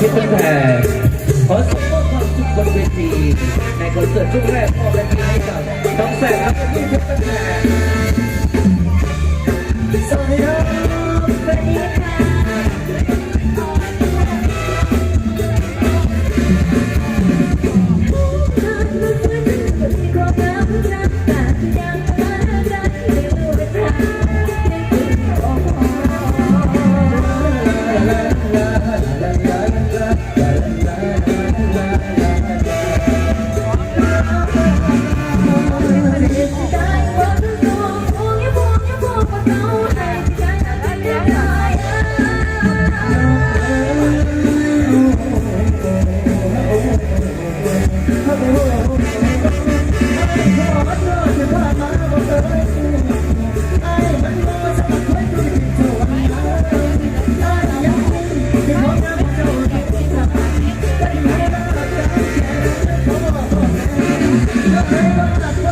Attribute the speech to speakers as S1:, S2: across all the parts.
S1: อยเพชรบ้านแพงขอส่งมอบความสุขบนเวทีในคอนเสิร์ตช่วงแรกมอบเป็นให้กับน้องแสงครับที่เพชรบ้านแพง
S2: สวัสดีครับสวัสดีค่ะ
S3: ฉันไม่ได้ตั้งใจ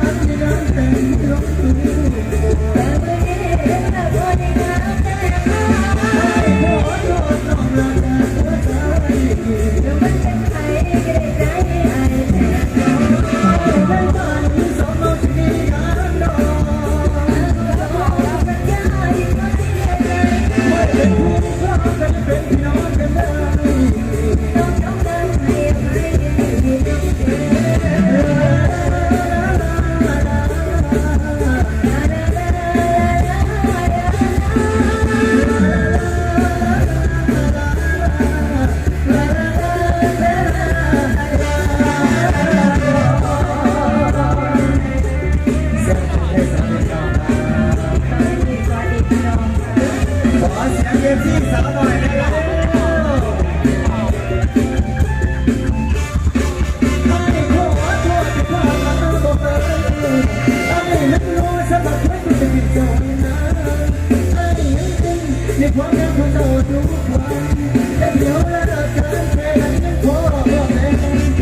S3: ข ฟซีสาวหน่อยนะครับในความรักของเราทุกวันแต่เดี๋ยวละกันแค่นั้นพอแม่เคยว่ากัน